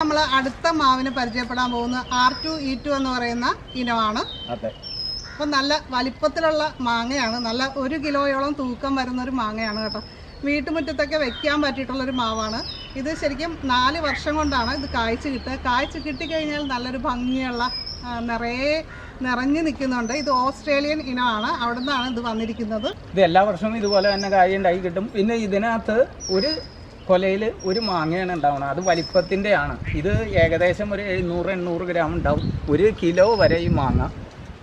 നമ്മൾ അടുത്ത മാവിന് പരിചയപ്പെടാൻ പോകുന്ന ആർ ടു ഇ ടു എന്ന് പറയുന്ന ഇനമാണ്. അപ്പൊ നല്ല വലിപ്പത്തിലുള്ള മാങ്ങയാണ്. നല്ല ഒരു കിലോയോളം തൂക്കം വരുന്ന ഒരു മാങ്ങയാണ് കേട്ടോ. വീട്ടുമുറ്റത്തൊക്കെ വെക്കാൻ പറ്റിയിട്ടുള്ളൊരു മാവാണ്. ഇത് ശരിക്കും നാല് വർഷം കൊണ്ടാണ് ഇത് കായ്ച്ച് കിട്ടുക. കായ്ച്ച് കിട്ടിക്കഴിഞ്ഞാൽ നല്ലൊരു ഭംഗിയുള്ള നിറയെ നിറഞ്ഞു നിൽക്കുന്നുണ്ട്. ഇത് ഓസ്ട്രേലിയൻ ഇനമാണ്. അവിടെ നിന്നാണ് ഇത് വന്നിരിക്കുന്നത്. ഇത് എല്ലാ വർഷവും ഇതുപോലെ തന്നെ കായ ഉണ്ടായി കിട്ടും. പിന്നെ ഇതിനകത്ത് ഒരു കൊലയിൽ ഒരു മാങ്ങയാണ് ഉണ്ടാവുന്നത് അത് വലിപ്പത്തിന്റെ ആണ് ഇത് ഏകദേശം ഒരു എഴുന്നൂറ് എണ്ണൂറ് ഗ്രാം ഉണ്ടാവും. ഒരു കിലോ വരെ ഈ മാങ്ങ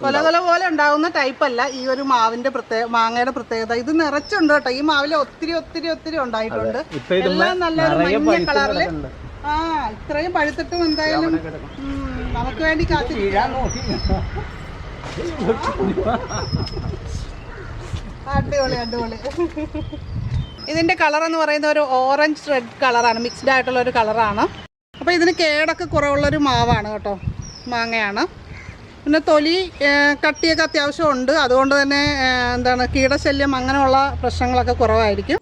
കൊല കൊല പോലെ ഉണ്ടാവുന്ന ടൈപ്പ് അല്ല ഈ ഒരു മാവിന്റെ പ്രത്യേക മാങ്ങയുടെ പ്രത്യേകത. ഇത് നിറച്ചുണ്ട് കേട്ടോ. ഈ മാവിൽ ഒത്തിരി ഒത്തിരി ഒത്തിരി ഉണ്ടായിട്ടുണ്ട്. നല്ല എല്ലാം നല്ലൊരു മഞ്ഞ കളറിൽ ആ ഇത്രയും പഴുത്തിട്ടും എന്തായാലും നമുക്ക് വേണ്ടി കാത്തിരിക്കും അടിപൊളി അടിപൊളി. ഇതിന്റെ കളർ എന്ന് പറയുന്നത് ഒരു ഓറഞ്ച് റെഡ് കളറാണ് മിക്സ്ഡ് ആയിട്ടുള്ള ഒരു കളറാണ് അപ്പോൾ ഇതിന് കേടൊക്കെ കുറവുള്ളൊരു മാവാണ് കേട്ടോ മാങ്ങയാണ്. പിന്നെ തൊലി കട്ടിയൊക്കെ അത്യാവശ്യം ഉണ്ട്. അതുകൊണ്ട് തന്നെ എന്താണ് കീടശല്യം അങ്ങനെയുള്ള പ്രശ്നങ്ങളൊക്കെ കുറവായിരിക്കും.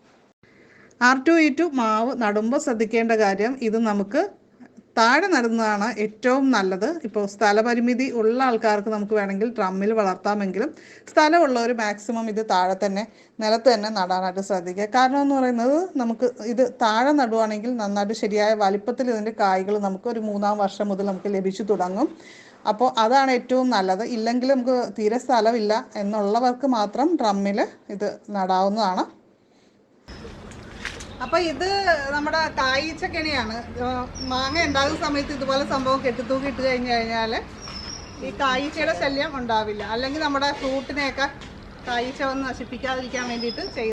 ആർ ടു ഇ ടു മാവ് നടുമ്പോൾ ശ്രദ്ധിക്കേണ്ട കാര്യം ഇത് നമുക്ക് താഴെ നടുന്നതാണ് ഏറ്റവും നല്ലത്. ഇപ്പോൾ സ്ഥലപരിമിതി ഉള്ള ആൾക്കാർക്ക് നമുക്ക് വേണമെങ്കിൽ ഡ്രമ്മിൽ വളർത്താമെങ്കിലും സ്ഥലമുള്ളവർ മാക്സിമം ഇത് താഴെ തന്നെ നിലത്ത് തന്നെ നടാനായിട്ട് ശ്രദ്ധിക്കുക. കാരണം എന്ന് പറയുന്നത് നമുക്ക് ഇത് താഴെ നടുവാണെങ്കിൽ നന്നായിട്ട് ശരിയായ വലിപ്പത്തിൽ ഇതിന്റെ കായ്കൾ നമുക്ക് ഒരു മൂന്നാം വർഷം മുതൽ നമുക്ക് ലഭിച്ചു തുടങ്ങും. അപ്പോൾ അതാണ് ഏറ്റവും നല്ലത്. ഇല്ലെങ്കിൽ നമുക്ക് തീരെ സ്ഥലമില്ല. എന്നുള്ളവർക്ക് മാത്രം ഡ്രമ്മിൽ ഇത് നടാവുന്നതാണ്. അപ്പൊ ഇത് നമ്മുടെ കായ്ച്ചക്കണിയാണ്. മാങ്ങ ഉണ്ടാകുന്ന സമയത്ത് ഇതുപോലെ സംഭവം കെട്ടിത്തൂക്കി ഇട്ട് കഴിഞ്ഞു കഴിഞ്ഞാൽ ഈ കായ്ച്ചയുടെ ശല്യം ഉണ്ടാവില്ല. അല്ലെങ്കിൽ നമ്മുടെ ഫ്രൂട്ടിനെയൊക്കെ കായ്ച്ച വന്ന് നശിപ്പിക്കാതിരിക്കാൻ വേണ്ടിയിട്ട് ചെയ്യും